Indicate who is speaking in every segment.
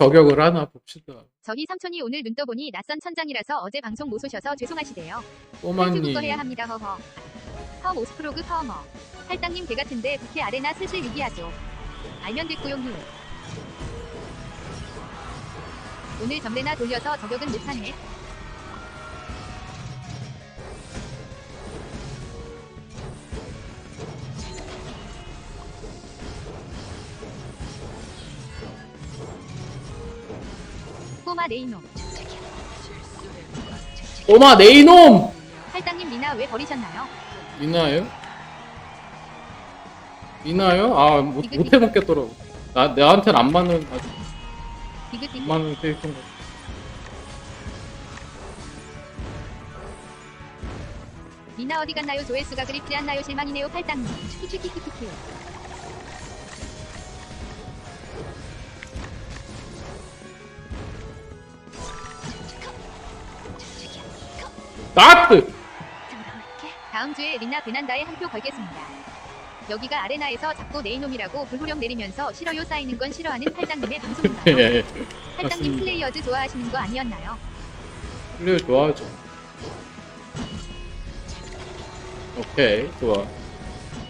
Speaker 1: 저격을 하나 봅시다.
Speaker 2: 저기 삼촌이 오늘 눈 떠보니 낯선 천장이라서 어제 방송 못 오셔서 죄송하시대요.
Speaker 1: 꼬마님.
Speaker 2: 해야 합니다 허허. 펌 오스프로그 펌어. 할당님 개 같은데 부캐 아레나 슬슬 위기하죠. 알면 됐고요 후. 오늘 전례나 돌려서 저격은 못하네. 꼬마 네이놈.
Speaker 1: 꼬마 네이놈!
Speaker 2: 할당님 미나 왜 버리셨나요?
Speaker 1: 미나요? 미나요? 아, 못해 먹겠더라고 나, 나한텐 안 맞는, 아직 안 맞는 캐릭터인 것
Speaker 2: 미나 어디 갔나요? 조회수가 그리 피안나요? 실망이네요. 팔당님. 추키추키키키키.
Speaker 1: 나트
Speaker 2: 다음 주에 리나 베난다에 한 표 걸겠습니다. 여기가 아레나에서 자꾸 네이놈이라고 불호령 내리면서 싫어요 쌓이는 건 싫어하는 팔당님의 방송인가요?
Speaker 1: 예, 예.
Speaker 2: 팔당님 플레이어즈 좋아하시는 거 아니었나요?
Speaker 1: 플레이어 좋아하죠. 오케이 좋아.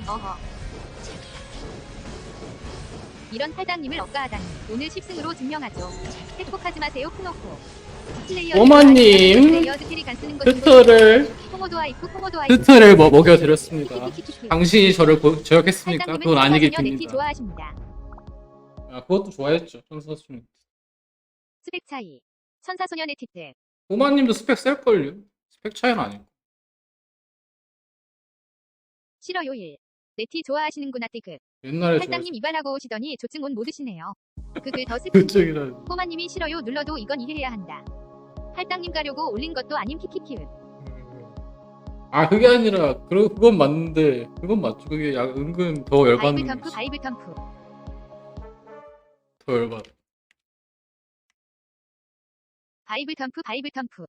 Speaker 2: 어허. 이런 팔당님을 억가하다니 오늘 10승으로 증명하죠. 행복하지 마세요 쿠노코.
Speaker 1: 어머님, 뷰터를 뷰터를 뭐 먹여드렸습니다.
Speaker 2: 네,
Speaker 1: 당신이 저를 저격했습니까? 그건 아니길 빕니다.
Speaker 2: 아,
Speaker 1: 그것도 좋아했죠. 천사소년.
Speaker 2: 스펙 차이. 천사소년의 티트.
Speaker 1: 오마님도 스펙 셀걸요? 스펙 차이는 아니고.
Speaker 2: 싫어요 일. 네티 좋아하시는구나 띠그.
Speaker 1: 옛날에
Speaker 2: 팔당님 이발하고 오시더니 조증 온 모르시네요. 그글 더 슬픈. 호마님이 싫어요 눌러도 이건 이해해야 한다. 할당님 가려고 올린 것도 아님 키키키은.
Speaker 1: 아 그게 아니라 그 그건 맞는데 그건 맞죠 그게 약 은근 더 열받는 게
Speaker 2: 덤프
Speaker 1: 있어.
Speaker 2: 바이브 텀프.
Speaker 1: 더 열받
Speaker 2: 바이블 덤프 바이브 텀프.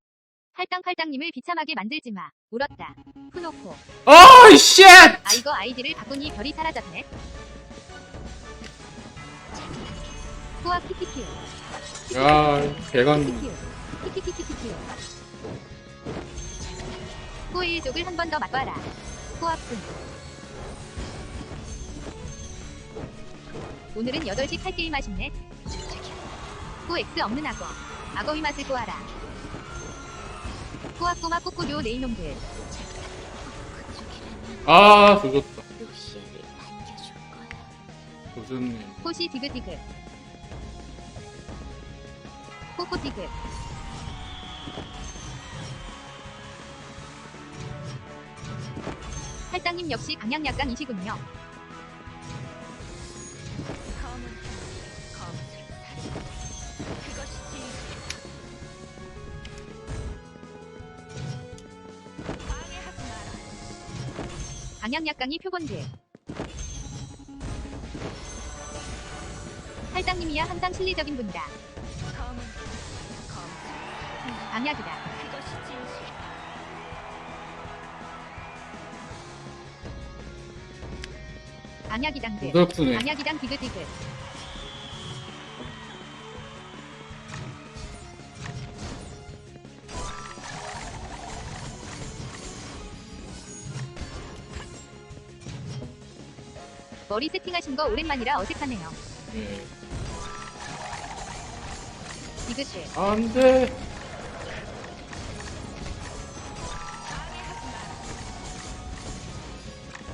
Speaker 2: 할당 팔당님을 비참하게 만들지 마. 울었다. 푸노코.
Speaker 1: 오 쉣!
Speaker 2: 아 이거 아이디를 바꾸니 별이 사라졌네. 후아 키키키.
Speaker 1: 야 개간
Speaker 2: 키키키. 키키키키키키 꼬이 족을 한 번 더 맛봐라. 꼬아뿐 오늘은 8시 8게임 맛있네. 꼬 X 없는 악어. 악어의 맛을 꼬아라. 꼬아꼬마 꼬꼬료 레이놈들.
Speaker 1: 아 죽었다. 도전님
Speaker 2: 호시 디그디그. 꼬꼬디그. 할당님 역시 강양약강이시군요. 강양약강이 표본들. 할당님이야 항상 실리적인 분이다. 강약이다.
Speaker 3: 그것이 진실.
Speaker 2: 강약이당들.
Speaker 1: 무덕수네
Speaker 2: 강약이당 디귿디귿. 머리 세팅하신 거 오랜만이라 어색하네요.
Speaker 1: 예.
Speaker 2: 디귿들.
Speaker 1: 안돼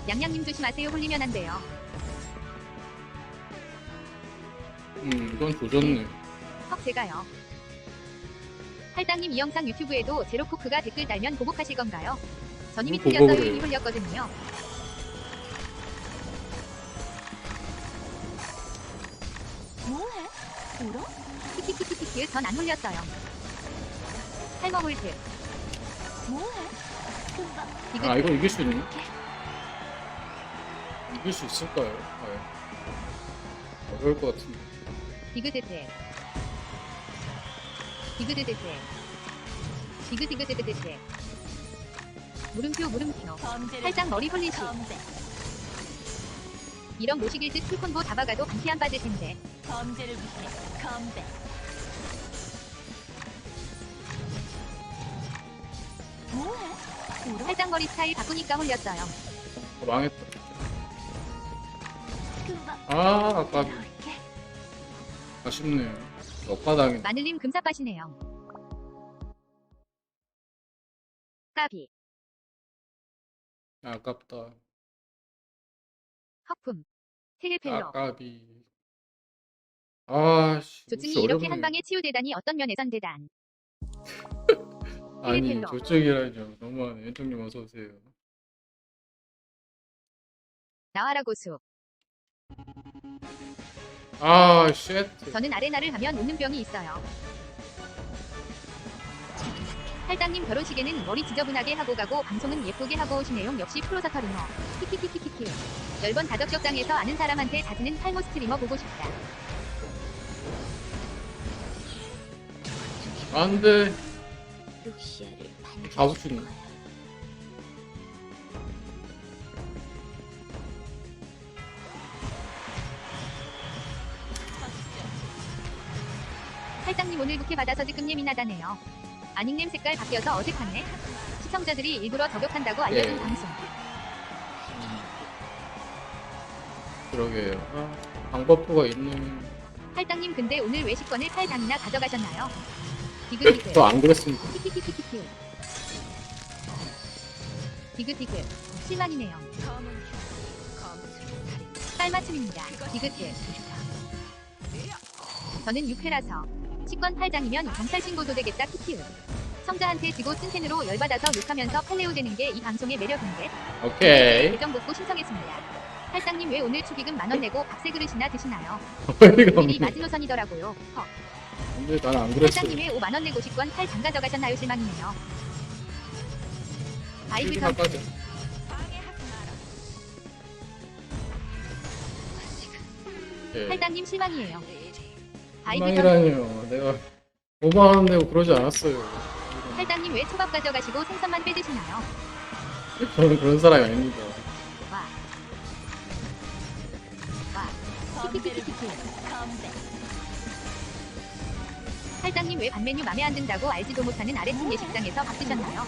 Speaker 2: 양양님 조심하세요. 홀리면 안 돼요.
Speaker 1: 음 이건 조졌네
Speaker 2: 헉 제가요. 할당님 이 영상 유튜브에도 제로코크가 댓글 달면 보복하실 건가요? 전 이미
Speaker 1: 음,
Speaker 2: 틀렸어요.
Speaker 1: 보복을
Speaker 2: 이미. 홀렸거든요.
Speaker 3: 뭐해? 울어?
Speaker 2: 키키키키키 전안 홀렸어요. 할머 홀드.
Speaker 3: 뭐해? 금방
Speaker 1: 아 이거 이길 수? 이 이길 수 있을까요? 네. 어려울 것 같은데.
Speaker 2: 디그데테. 디그데데테. 디그디그데데데. 물음표 물음표. 살짝 머리 흘린 시. 이런 모시길 듯 풀콤보 잡아가도 반피 안 받을 텐데.
Speaker 3: 범죄를 위해 컴백.
Speaker 2: 뭐해? 살짝 머리 스타일 바꾸니까 홀렸어요.
Speaker 1: 망했다. 아.
Speaker 3: 나올게.
Speaker 1: 아쉽네요. 옆바닥에.
Speaker 2: 마늘님 금사빠시네요. 까비,
Speaker 1: 아깝다.
Speaker 2: 허품, 테일펠러.
Speaker 1: 아깝이. 아씨.
Speaker 2: 조증이 이렇게. 한 방에 치유되다니 어떤 면에선 대단.
Speaker 1: 아니,
Speaker 2: 테일펠러.
Speaker 1: 조증이라뇨. 너무하네. 왼쪽님 어서오세요.
Speaker 2: 나와라 고수.
Speaker 1: 아, 쉣.
Speaker 2: 저는 아레나를 가면 웃는 병이 있어요. 할당님 결혼식에는 머리 지저분하게 하고 가고 방송은 예쁘게 하고 오신 내용 역시 프로사터리머. 키키키키키키. 열번 다적적당에서 아는 사람한테 자지는 탈모 스트리머 보고 싶다.
Speaker 1: 안 돼.
Speaker 3: 루시아를
Speaker 1: 다 붙이네.
Speaker 3: 거야.
Speaker 2: 할당님 오늘 부케 받아서 지금 예민하다네요. 아닉님 색깔 바뀌어서 어색하네. 시청자들이 일부러 저격한다고 알려준
Speaker 1: 예.
Speaker 2: 방송.
Speaker 1: 음. 그러게요. 아, 방법표가 있는.
Speaker 2: 할당님 근데 오늘 외식권을 8장이나 가져가셨나요? 디귿디귿.
Speaker 1: 저안 그랬습니다.
Speaker 2: 키키키키키키. 디귿디귿. 실망이네요. 깔맞춤입니다. 디귿디귿. 저는 6회라서 식권 8장이면 경찰 신고도 되겠다 키키우. 청자한테 지고 찐텐으로 열받아서 욕하면서 팔레오 되는 게 이 방송의 매력인데
Speaker 1: 오케이.
Speaker 2: 계정 복구 신청했습니다. 할당님 왜 오늘 축의금 만원 내고 밥세 그릇이나 드시나요?
Speaker 1: 어이가
Speaker 2: 오늘이
Speaker 1: 없네.
Speaker 2: 마지노선이더라고요. 헉.
Speaker 1: 근데 나는 안 그랬어.
Speaker 2: 할당님 왜 5만원 내고 식권 8장 가져가셨나요? 실망이네요. 아이브 전
Speaker 1: 바꿔줘. 예.
Speaker 2: 할당님 실망이에요.
Speaker 1: 희망이라뇨. 내가 5만원 내고 그러지 않았어요.
Speaker 2: 할당님 왜 초밥 가져가시고 생선만 빼드시나요?
Speaker 1: 저는 그런 사람이 아닙니다.
Speaker 2: 와. 키키키키키. 할당님 왜 반메뉴 맘에 안 든다고 알지도 못하는 아래층 예식장에서 밥 드셨나요?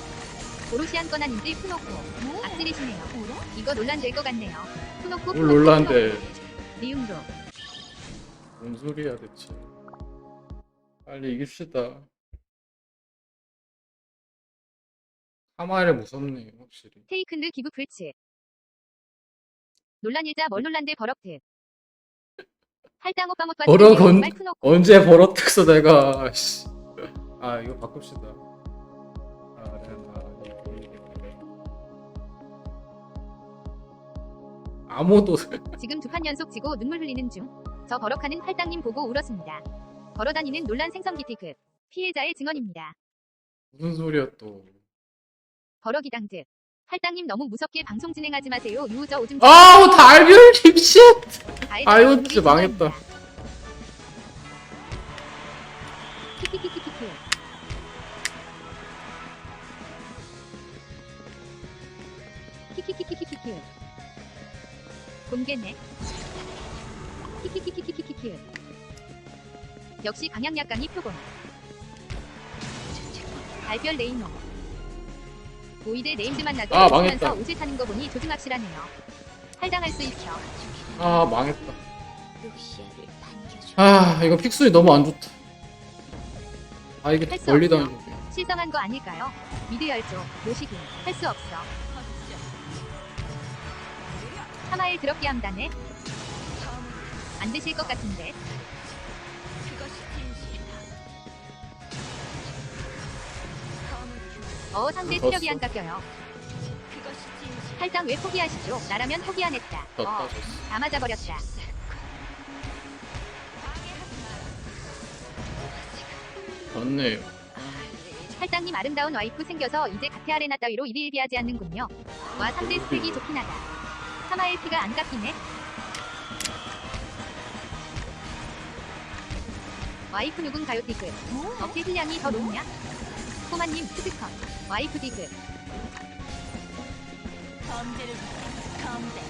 Speaker 2: 오롯이 한 건 아닌지.
Speaker 3: 뭐해?
Speaker 2: 악질이시네요. 이거 논란 될 것 같네요. 푸노코
Speaker 1: 뭘 놀라는데.
Speaker 2: 리움도.
Speaker 1: 뭔 소리야 대체. 빨리 이깁시다. 카마일 무섭네 확실히.
Speaker 2: 테이큰드 기브 불츠. 논란일자 뭘 논란데 버럭트. 할당 오빠 못 봤을
Speaker 1: 버럭
Speaker 2: 때
Speaker 1: 언-. 언제 벌어뜯어 내가. 씨. 아 이거 바꿉시다. 아, 네, 아, 이거. 아무도
Speaker 2: 지금 두 판 연속 지고 눈물 흘리는 중. 저 버럭하는 할당님 보고 울었습니다. 걸어다니는 논란 생성 기티급. 피해자의 증언입니다.
Speaker 1: 무슨 소리야 또.
Speaker 2: 버럭이당드. 할당님 너무 무섭게 방송 진행하지 마세요. 유저 오줌.
Speaker 1: 아우 달걀.
Speaker 2: 아예
Speaker 1: 아이고, 진짜 망했다.
Speaker 2: 키키키키키키. 키키키키키키키. 공개네. 키키키키키키키. 역시 강약약강이 표본. 달별 레이노. 보이대 네임드 만나도
Speaker 1: 아, 망했다.
Speaker 2: 옷을 타는 거 보니 조증 확실하네요. 할당할 수 있어.
Speaker 1: 아 망했다.
Speaker 3: 루시아를
Speaker 1: 아 이거 픽순이 너무 안 좋다. 아 이게
Speaker 2: 할수
Speaker 1: 멀리
Speaker 2: 없죠.
Speaker 1: 다니는 게.
Speaker 2: 실성한 거 아닐까요? 미드 열조, 노시긴, 할수 없어. 하마일 드럽게 함다네. 안 되실 것 같은데. 어 상대. 체력이 안 깎여요. 할당 왜 포기하시죠? 나라면 포기 안 했다. 어. 다 맞아버렸다.
Speaker 1: 졌네요.
Speaker 2: 할당님 아름다운 와이프 생겨서 이제 가테 아레나 따위로 일일비하지 않는군요. 와 상대 스펙이 좋긴 하다. 하마일 피가 안 깎이네. 와이프 누군 가요 디그?
Speaker 3: 뭐해?
Speaker 2: 어깨 힐량이 더 높냐? 꼬마님 스드컷. 와이프 디그.
Speaker 3: 범죄를. 범죄를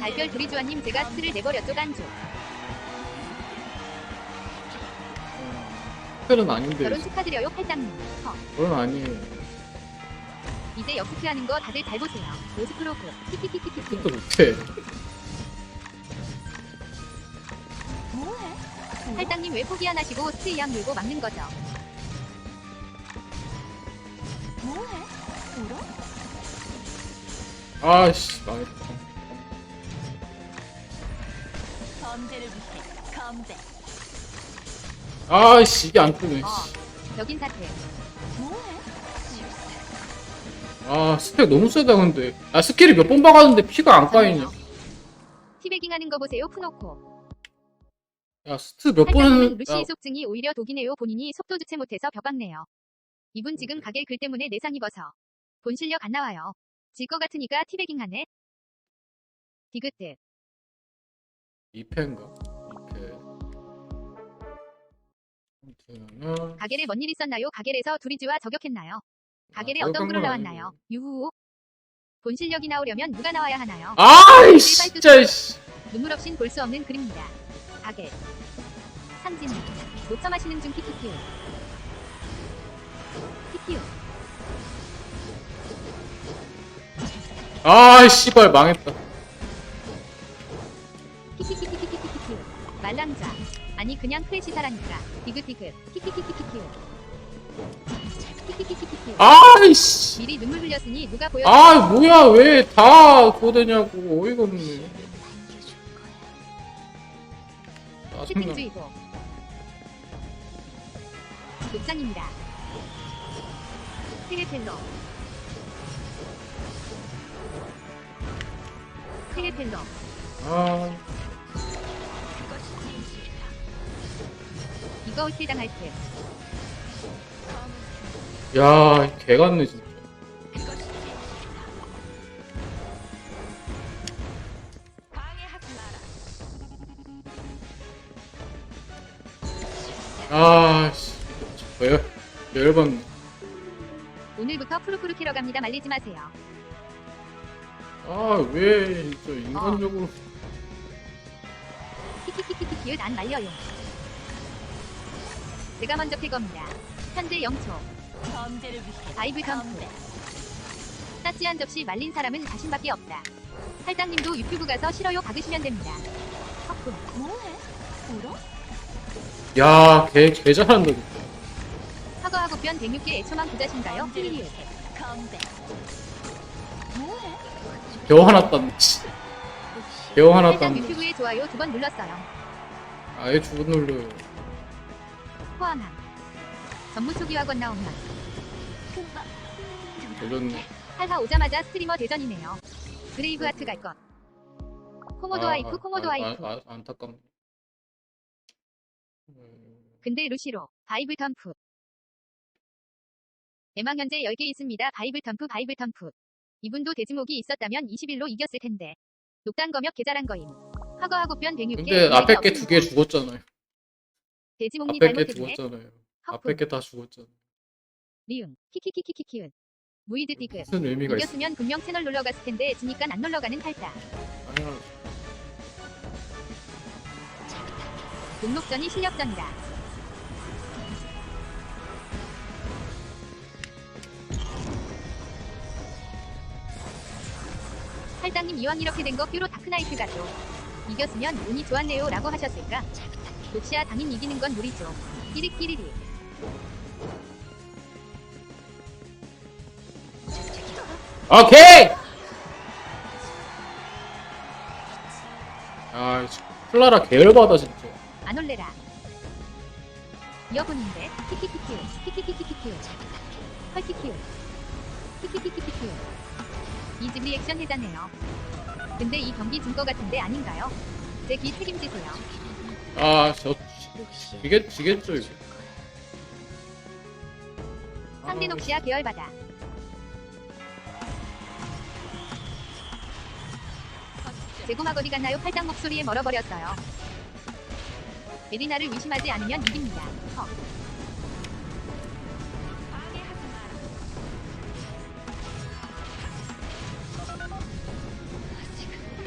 Speaker 2: 달별 두리주아님 제가 스를 내버렸죠 간주.
Speaker 1: 펠은 아닌데.
Speaker 2: 결혼 축하드려요 팔당님. 어,
Speaker 1: 그건 아니에요.
Speaker 2: 이제 역스크하는 거 다들 잘 보세요. 오스크로그. 키키키키키키.
Speaker 1: 그것도 못해.
Speaker 3: 뭐해?
Speaker 2: 할당님 왜 포기 안 하시고 스테이양 물고 막는 거죠?
Speaker 1: 아씨 망했다.
Speaker 3: 범죄를 위해 컴백.
Speaker 1: 아씨 이게 안 뜨네.
Speaker 2: 어. 여긴 사태.
Speaker 3: 뭐해?
Speaker 1: 아 스펙 너무 세다 근데. 아 스킬이 몇 번 박았는데 피가 안 까이냐.
Speaker 2: 티베깅 하는 거 보세요. 푸노코.
Speaker 1: 야 스트 몇 번은
Speaker 2: 루시
Speaker 1: 야,
Speaker 2: 속증이 오히려 독이네요. 본인이 속도 주체 못해서 벽박네요. 이분 지금 가게 글 때문에 내상 입어서 본 실력 안 나와요. 질거 같으니까 티베깅 하네. 디귿드.
Speaker 1: 2패인가? 2패. 아무튼
Speaker 2: 가게에 뭔 일 있었나요? 가게에서 두리즈와 저격했나요? 가게에
Speaker 1: 아,
Speaker 2: 어떤
Speaker 1: 건
Speaker 2: 나왔나요?
Speaker 1: 아니고.
Speaker 2: 유후. 본 실력이 나오려면 누가 나와야 하나요?
Speaker 1: 아이 진짜 씨.
Speaker 2: 눈물 없인 볼 수 없는 그림입니다. 가게. 상진이. 녹차 마시는 중 키키키우. 키키우.
Speaker 1: 아 씨발 망했다.
Speaker 2: 키키키키키키키키키우. 말랑자. 아니 그냥 크래시사라니까. 디귿디귿. 키키키키키키우.
Speaker 1: 아이씨.
Speaker 2: 미리 눈물 흘렸으니 누가 보여?
Speaker 1: 아 뭐야 왜 다 고되냐고 어이가 없네. 짜증나.
Speaker 2: 채팅주의보. 독장입니다. 테레펠로. 생애 팬덤.
Speaker 1: 아.
Speaker 2: 이거 실당할
Speaker 3: 테.
Speaker 1: 야, 개 같네 진짜. 아, 씨. 저요? 열받네.
Speaker 2: 오늘부터 푸르푸르 키러 갑니다. 말리지 마세요.
Speaker 1: 아, 왜, 진짜, 인간적으로.
Speaker 2: 키키키키키키읒 안 말려요. 제가 먼저 킬 겁니다. 현재 0초.
Speaker 3: 범죄를 위해
Speaker 2: 바이블 덤프.
Speaker 3: 컴백.
Speaker 2: 따지 한 접시 말린 사람은 자신밖에 없다. 할당님도 유튜브 가서 싫어요 박으시면 됩니다. 헛꿈.
Speaker 3: 뭐해? 울어?
Speaker 1: 야, 개, 개 잘한다, 진짜.
Speaker 2: 사과하고 변 106개 애초만 부자신가요?
Speaker 3: 범죄를. 위해 컴백.
Speaker 1: 겨우 하나 땄네, 씨. 겨우 하나 땄네.
Speaker 2: 유튜브에 좋아요 두 번 눌렀어요.
Speaker 1: 아예 죽은 눌러요.
Speaker 2: 포항함. 전무 초기화건 나오면
Speaker 3: 금방.
Speaker 1: 돌렸네.
Speaker 2: 할하 오자마자 스트리머 대전이네요. 그레이브 하트 갈 것. 코모도
Speaker 1: 아,
Speaker 2: 와이프
Speaker 1: 아,
Speaker 2: 코모도
Speaker 1: 아,
Speaker 2: 와이프.
Speaker 1: 아, 아, 안타깝네. 음,
Speaker 2: 근데 루시로 바이블 덤프. 대망 현재 10개 있습니다. 바이블 덤프 바이블 덤프. 이분도 대지목이 있었다면 21로 이겼을 텐데. 녹단 검역 개잘한 거임. 화거하고 변 106개.
Speaker 1: 근데 앞에 게 두 개 죽었잖아요.
Speaker 2: 대지목님
Speaker 1: 앞에 게
Speaker 2: 잘못했네.
Speaker 1: 죽었잖아요. 앞에 게 다 죽었잖아요.
Speaker 2: 리응. 키키키키키키은. 무이드 디그.
Speaker 1: 무슨 의미가 있어?
Speaker 2: 이겼으면 분명 채널 놀러 갔을 텐데 지니까 안 놀러 가는 탈다.
Speaker 1: 아니야.
Speaker 2: 녹록전이 실력전이다. 할당님 이왕 이렇게 된 거 큐로 다크나이트 가죠. 이겼으면 운이 좋았네요 라고 하셨을까? 독시야 당인 이기는 건 무리죠. 끼리끼리리.
Speaker 1: 오케이! 아, 이 플라라 계열받아, 진짜.
Speaker 2: 안 올래라. 헐키키우 키키키키키키우 이집 리액션 해자네요. 근데 이 경기 진 거 같은데 아닌가요? 제기 책임지세요.
Speaker 1: 아, 저, 지겠, 지겠죠, 이거.
Speaker 2: 상대
Speaker 1: 아,
Speaker 2: 녹시야 계열받아. 제고막 어디 갔나요? 팔당 목소리에 멀어버렸어요. 에리나를 의심하지 않으면 이깁니다. 헉.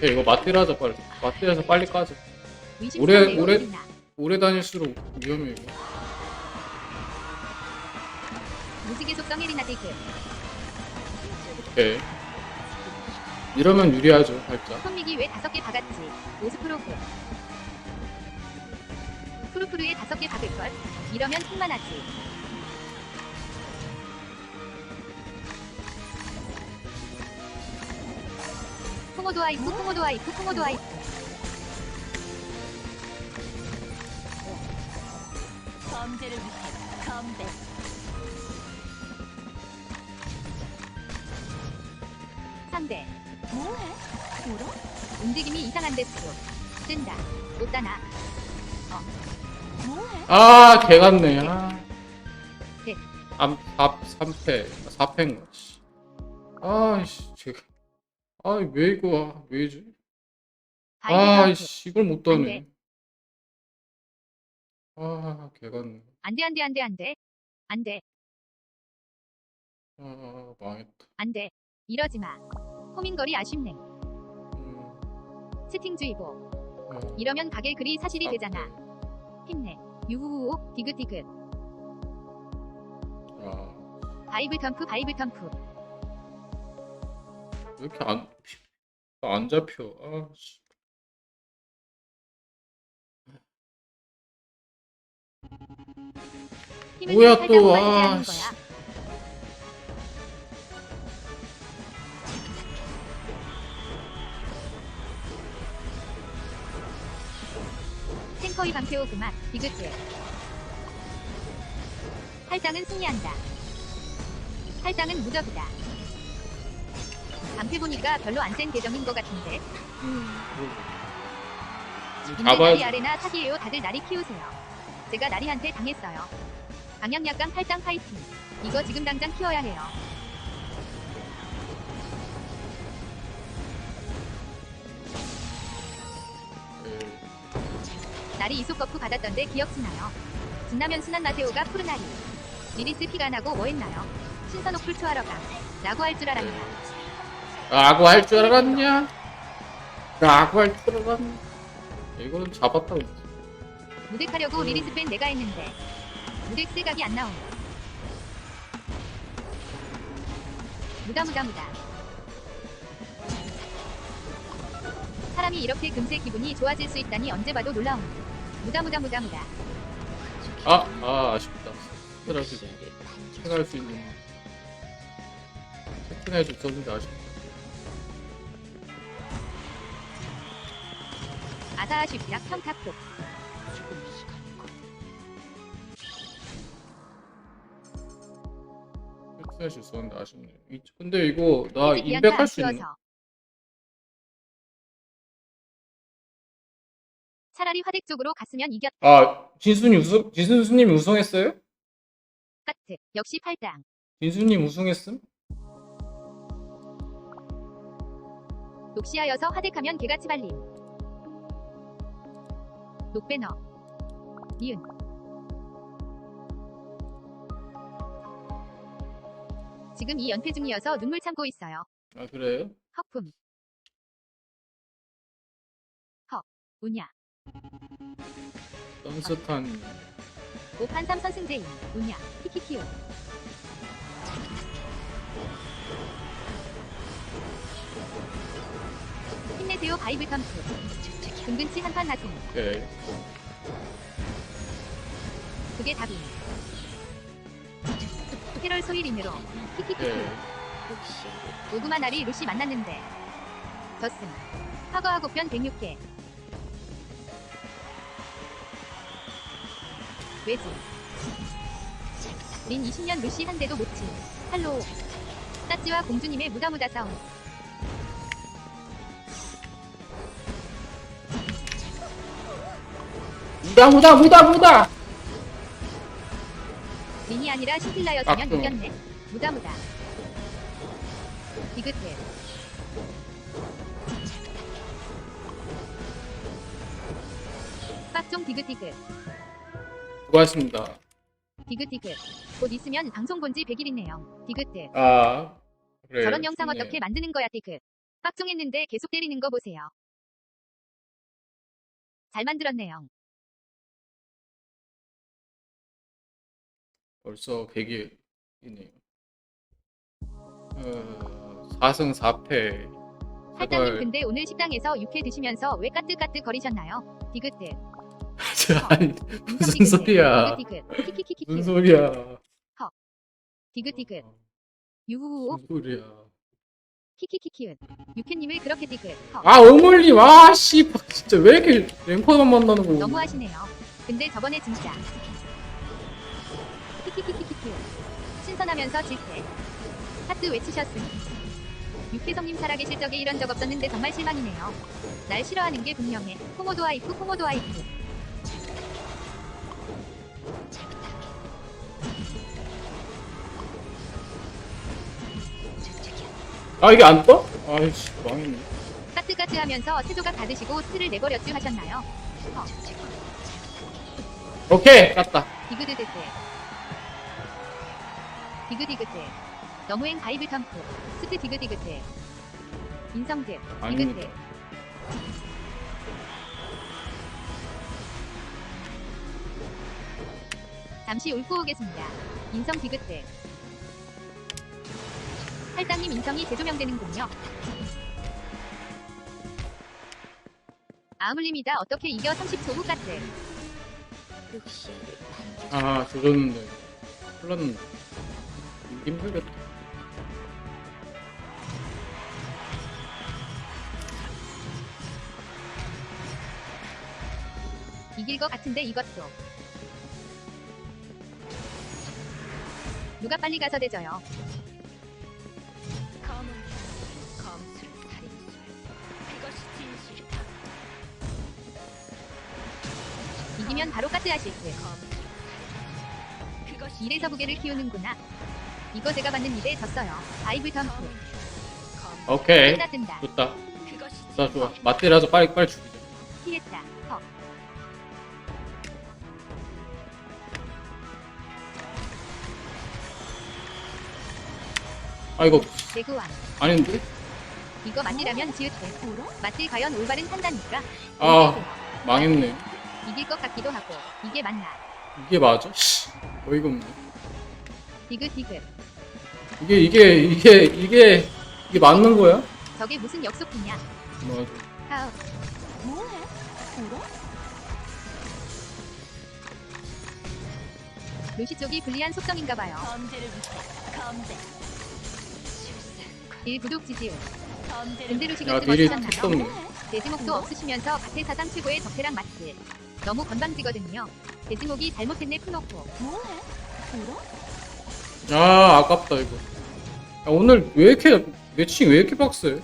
Speaker 1: 오케이, 이거 하자, 빨리. 마트에서 빨리 까자. 오래-
Speaker 2: 에리나.
Speaker 1: 오래 다닐수록 위험해, 이거.
Speaker 2: 무지개 속성.
Speaker 1: 오케이. 이러면 유리하죠, 살짝.
Speaker 2: 손미기 왜 다섯 개 박았지? 오스프로그. 푸르푸르에 다섯 개 박을 걸? 이러면 충만하지. 풍어도 와이프, 풍어도 와이프, 풍어도 와이프.
Speaker 3: 범죄를 위해 컴백.
Speaker 2: 상대.
Speaker 3: 뭐해? 울어?
Speaker 2: 움직임이 이상한데 수로. 뜬다. 못 따나.
Speaker 3: 뭐해?
Speaker 1: 아, 개 같네. 아.
Speaker 2: 네.
Speaker 1: 3, 4, 3패. 4패인가, 씨. 아이씨, 제 가. 아, 왜 이거, 아, 왜지? 아이씨, 이걸
Speaker 2: 못안
Speaker 1: 따네.
Speaker 2: 돼.
Speaker 1: 아, 개 같네.
Speaker 2: 안돼 안돼 안돼 안돼. 안돼
Speaker 1: 아, 망했다.
Speaker 2: 안돼. 이러지 마. 호밍거리 아쉽네.
Speaker 1: 음,
Speaker 2: 채팅주의보.
Speaker 1: 아,
Speaker 2: 이러면 가게 글이 사실이
Speaker 1: 아,
Speaker 2: 되잖아. 힘내. 유후후호 디귿디귿.
Speaker 1: 아,
Speaker 2: 바이브 덤프 바이브 덤프.
Speaker 1: 왜 이렇게 안, 안 잡혀. 아, 씨. 뭐야, 또, 아, 씨.
Speaker 2: 탱커의 방패오 그만 디귿들. 할당은 승리한다. 할당은 무적이다. 방패 보니까 별로 안 센 계정인 것 같은데.
Speaker 1: 음, 뭐.
Speaker 2: 근데
Speaker 1: 잡아야
Speaker 2: 나리 아레나 사기예요. 다들 나리 키우세요. 제가 나리한테 당했어요. 방향 약간 팔당 파이팅. 이거 지금 당장 키워야 해요.
Speaker 1: 예.
Speaker 2: 나리 이속 버프 받았던데 기억나요? 진라면 순한 마테오가 푸르나리. 리리스 피가 나고 뭐 했나요? 신선 오플 투하러 가. 라고 할 줄 알았냐?
Speaker 1: 라고 할 줄 알았냐? 라고 할 줄 알았냐? 이거는 잡았다고.
Speaker 2: 무덱하려고 리리스 뺀 내가 했는데. 무덱 세각이 안 나오네. 무다 무다 무다. 사람이 이렇게 금세 기분이 좋아질 수 있다니 언제 봐도 놀라운. 무다 무다 무다 무다.
Speaker 1: 아, 아, 아쉽다. 채팅할 수 있는, 채팅할 수 있는. 수 있었는데 아쉽다.
Speaker 2: 아사아쉽약 평탁폭.
Speaker 1: 채팅할 수 있었는데 아쉽네. 이- 근데 이거, 나 인백 할 수 있나?
Speaker 2: 차라리 화덱 쪽으로 갔으면 이겼.
Speaker 1: 아, 진순이 우승, 진순님 우승했어요?
Speaker 2: 하트. 역시 팔당.
Speaker 1: 진순님 우승했음?
Speaker 2: 녹시하여서 화덱하면 개같이 발림. 녹배너. 니은. 지금 이 연패 중이어서 눈물 참고 있어요.
Speaker 1: 아, 그래요?
Speaker 2: 헉품. 헉. 우냐.
Speaker 1: 던스탄.
Speaker 2: 5판 3선 승제인. 우냐. 키키키우. 힘내세요 바이블 컴프. 은근치 한판 하승.
Speaker 1: 오케이.
Speaker 2: 그게 답임. 캐럴 소일인으로. 키키키키.
Speaker 1: 오케이.
Speaker 2: 오구마 나리 루시 만났는데. 졌음. 화거하고 편 106회. 왜지? 린 20년 루시 한 대도 못 치. 할로. 따찌와 공주님의 무다무다 싸움.
Speaker 1: 무다, 무다, 무다, 무다!
Speaker 2: 린이 아니라 신필라였으면
Speaker 1: 아,
Speaker 2: 이겼네. 무다 무다. 디귿해. 빡종 디귿디귿.
Speaker 1: 수고하셨습니다.
Speaker 2: 디귿디귿. 곧 있으면 방송 본지 100일이네요. 디귿드.
Speaker 1: 아, 그래.
Speaker 2: 저런 영상
Speaker 1: 좋네.
Speaker 2: 어떻게 만드는 거야 디귿. 빡종했는데 계속 때리는 거 보세요. 잘 만들었네요.
Speaker 1: 벌써 100일이네요. 어, 4승 4패.
Speaker 2: 할당님
Speaker 1: 제발.
Speaker 2: 근데 오늘 식당에서 육회 드시면서 왜 까뜩까뜩 거리셨나요? 디귿드
Speaker 1: 아니 무슨 소리야?
Speaker 2: 디귿
Speaker 1: 무슨 소리야?
Speaker 2: 디귿디귿 유후후
Speaker 1: 무슨 소리야?
Speaker 2: 키키키키은 육회님을 그렇게 디귿
Speaker 1: 허아 어물님 아씨 진짜 왜 이렇게 랭커만 만나는 거?
Speaker 2: 너무하시네요. 근데 저번에 진짜 키키키키키키 신선하면서 질때 하트 외치셨으니 육혜성님 살아계실 적에 이런 적 없었는데 정말 실망이네요. 날 싫어하는 게 분명해. 코모도 와이프 코모도 와이프.
Speaker 1: 아 이게 안 떠? 아이씨 망했네.
Speaker 2: 까뜨까뜨 하면서 세 조각 다 드시고 틀을 내버렸쥬 하셨나요? 허
Speaker 1: 오케이 깠다.
Speaker 2: 디그드드드 디그디그드 너무행 바이블 텀프 스트 디그디그드 인성드
Speaker 1: 아닙니다.
Speaker 2: 디그드 잠시 옳고 오겠습니다. 인성 디귿대. 할당님 인성이 재조명되는군요. 아물림이다 어떻게 이겨 30초 후.
Speaker 3: 루시아를 반겨.
Speaker 1: 아 조졌는데 흘렀는데 힘들겠다.
Speaker 2: 이길 것 같은데 이것도. 누가 빨리 가서 대져요.
Speaker 3: 검은 검술 살인술. 그것이 진실이다.
Speaker 2: 이기면 바로 까트 하실 듯.
Speaker 3: 검술 살인술. 그것이
Speaker 2: 이래서 부계를 키우는구나. 이거 제가 받는 일에 졌어요. 바이블 덤프.
Speaker 1: 오케이
Speaker 2: 뜬다 뜬다.
Speaker 1: 좋다. 좋다 좋아.
Speaker 3: 진실이다.
Speaker 1: 맞대라서 빨리 빨리 죽이자.
Speaker 2: 피했다. 헉.
Speaker 1: 아 이거
Speaker 2: 내구왕.
Speaker 1: 아닌데?
Speaker 2: 이거 맞디라면 지읒대.
Speaker 3: 울어?
Speaker 2: 맞딜 과연 올바른 판단일까?
Speaker 1: 아 망했네.
Speaker 2: 이길 것 같기도 하고. 이게 맞나?
Speaker 1: 이게 맞아? 씨 어이가 없네.
Speaker 2: 디귿 디귿.
Speaker 1: 이게 이게 이게 이게 이게 맞는 거야?
Speaker 2: 저게 무슨 역속기냐?
Speaker 1: 맞아.
Speaker 2: 하우.
Speaker 3: 뭐해? 울어?
Speaker 2: 루시 쪽이 불리한 속성인가 봐요.
Speaker 3: 범죄를 위해 검대. 출산과
Speaker 2: 1 구독 지지율.
Speaker 3: 범죄를
Speaker 2: 근데 루시가 야그
Speaker 1: 미리
Speaker 2: 멋지셨나요?
Speaker 1: 특성네.
Speaker 3: 뭐해?
Speaker 2: 대지목도 없으시면서 밭에 사상 최고의 적태랑 마트. 너무 건방지거든요. 대지목이 잘못했네 푸놓고.
Speaker 3: 뭐해? 울어?
Speaker 1: 아 아깝다 이거. 야, 오늘 왜 이렇게 매칭 왜 이렇게 빡세?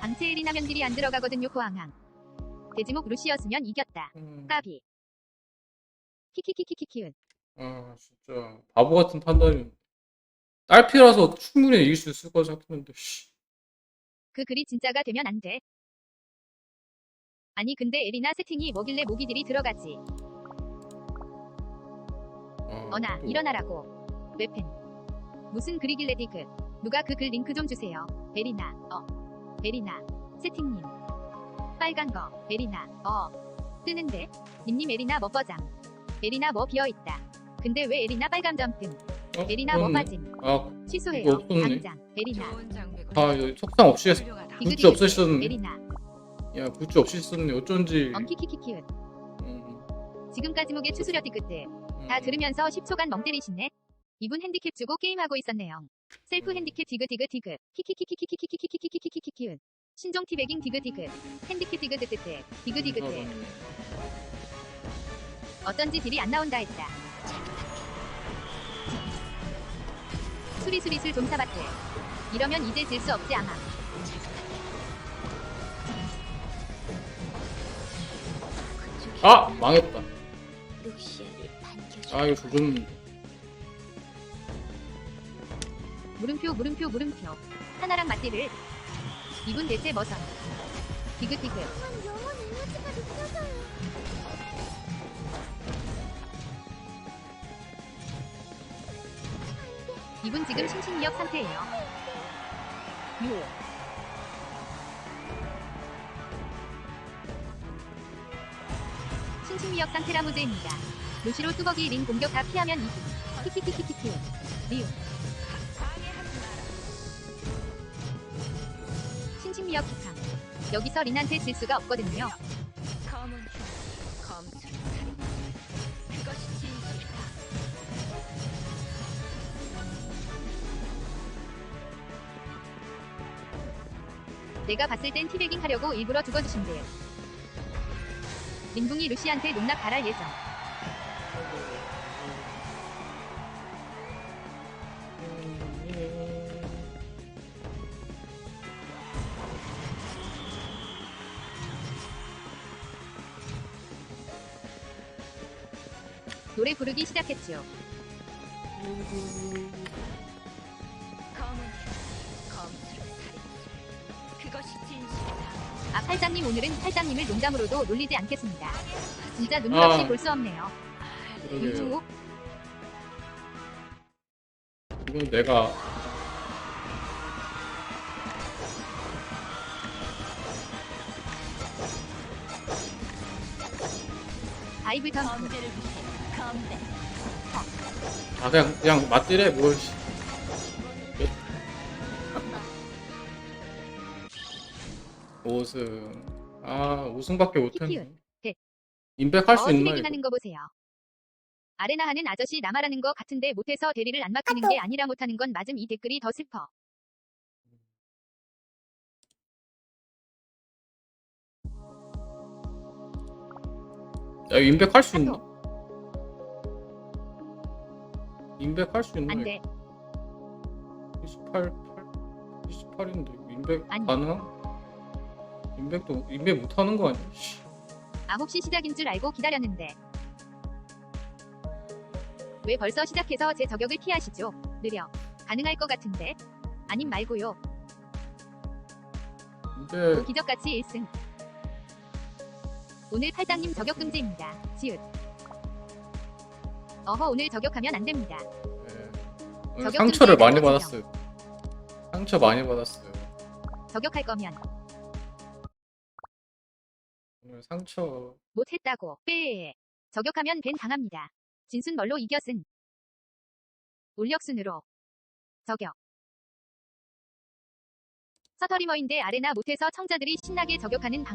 Speaker 2: 방채일이나 면딜이 안 들어가거든요 코항항. 대지목 루시였으면 이겼다.
Speaker 1: 음,
Speaker 2: 까비. 키키키키키키은.
Speaker 1: 아 진짜 바보 같은 판단이. 딸피라서 충분히 이길 수 있을 거 생각했는데. 씨.
Speaker 2: 그 글이 진짜가 되면 안 돼. 아니 근데 에리나 세팅이 뭐길래 모기들이 들어가지.
Speaker 1: 아,
Speaker 2: 어나
Speaker 1: 또.
Speaker 2: 일어나라고. 웹펜. 무슨 글이길래 디그. 누가 그 글 링크 좀 주세요. 베리나. 어. 베리나. 세팅님. 빨간 거. 베리나. 어. 뜨는데. 님님 에리나 뭐 버장. 에리나 뭐 비어있다. 근데 왜 에리나 빨간 점뜸.
Speaker 1: 어?
Speaker 2: 에리나 뭐. 빠짐.
Speaker 1: 아,
Speaker 2: 취소해요.
Speaker 1: 없었네.
Speaker 2: 당장. 에리나.
Speaker 1: 아 이거 속상 없이 했어. 굿즈
Speaker 2: 디그.
Speaker 1: 없으셨네.
Speaker 2: 에리나.
Speaker 1: 야 굿즈 없이 썼네. 어쩐지.
Speaker 2: 엄키키키키은.
Speaker 1: 음,
Speaker 2: 지금까지 목에 추수려 디그때.
Speaker 1: 음.
Speaker 2: 다 들으면서 10초간 멍 때리시네. 이분 핸디캡 주고 게임하고 있었네요. 셀프 핸디캡 디그 디그 디그 디그 핸디캡 디그 드드드 디그
Speaker 1: 조졌는데.
Speaker 2: 물음표 물음표 물음표 하나랑 맞디를 이분 대체 머선
Speaker 3: 영혼 에너지가 느껴져요.
Speaker 2: 이분 지금 심신미역 상태예요. 유. 심신미역 상태라 무죄입니다. 루시로 뚜벅이 링 공격 다 피하면 이기. 키키키키키키. 리우. 킹싱미어 키팡. 여기서 린한테 질 수가 없거든요.
Speaker 3: 검은 흉, 검술, 살인. 그것이 진실이다.
Speaker 2: 내가 봤을 땐 티베깅 하려고 일부러 죽어주신대요. 민붕이 루시한테 농락 갈할 예정. 부르기 시작했지요.
Speaker 3: 검은 흉, 검술, 살인. 그것이 진실이다.
Speaker 2: 아 팔장님 오늘은 팔장님을 농담으로도 놀리지 않겠습니다. 진짜 눈물 없이
Speaker 1: 아.
Speaker 2: 볼 수 없네요.
Speaker 1: 그러게요.
Speaker 2: 유후.
Speaker 1: 이건 내가
Speaker 2: 바이블 턴
Speaker 3: 범죄를 위해.
Speaker 1: 아 그냥 그냥 맞디래 뭘 씨. 우승 아 우승밖에 못했네.
Speaker 2: 대.
Speaker 1: 임팩할 수
Speaker 2: 어,
Speaker 1: 있나
Speaker 2: 하는 거 보세요. 아레나 하는 아저씨 나말하는 거 같은데 못해서 대리를 안 맡기는 게 아니라 못하는 건 맞음 이 댓글이 더 슬퍼.
Speaker 1: 야 임팩할 수 있나? 임팩할 수 있나?
Speaker 2: 안 돼.
Speaker 1: 28 28 인데 임팩
Speaker 2: 아니.
Speaker 1: 가능? 임팩도 임팩 못 하는 거 아니야? 씨.
Speaker 2: 9시 시작인 줄 알고 기다렸는데. 왜 벌써 시작해서 제 저격을 피하시죠? 느려. 가능할 것 같은데. 아님 말고요.
Speaker 1: 근데
Speaker 2: 기적같이 1승. 오늘 팔당님 저격 금지입니다. 지읒. 어허 오늘 저격하면 안 됩니다. 저격
Speaker 1: 상처를 많이 받았어요. 상처 많이 받았어요.
Speaker 2: 저격할 거면
Speaker 1: 오늘 상처
Speaker 2: 못했다고. 빼. 저격하면 벤 당합니다. 진순 멀로 이겼은. 올력순으로. 저격. 서터리머인데 아레나 못해서 청자들이 신나게 저격하는 방